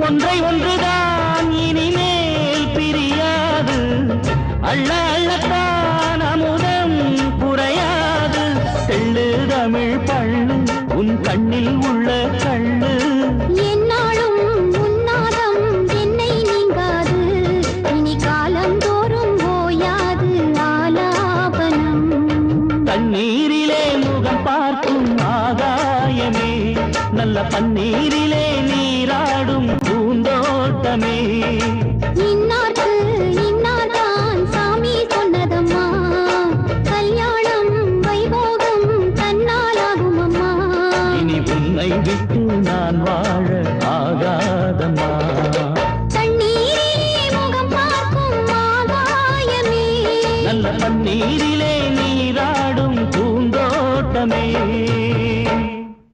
ஒன்றை ஒன்றுதான் இனிமேல் பிரியாது. அள்ள அள்ளத்தான் அமுதம் குறையாது. தெள்ளு தமிழ் பள்ளு உன் கண்ணில் உள்ள கள்ளு. எந்நாளும் உன்னாதம் என்னை நீங்காது. இனி காலந்தோறும் ஓயாது ஆலாபனம். தண்ணீரிலே நல்ல பன்னீரிலே நீராடும் பூந்தோட்டமே. இன்னார்க்கு இன்னார்தான் சாமி சொன்னதம்மா. கல்யாணம் வைபோகம் தன்னாலாகும் அம்மா இனி உன்னை விட்டு நான் வாழ ஆகாதம்மா. நல்ல பன்னீரிலே நீராடும் பூந்தோட்டமே.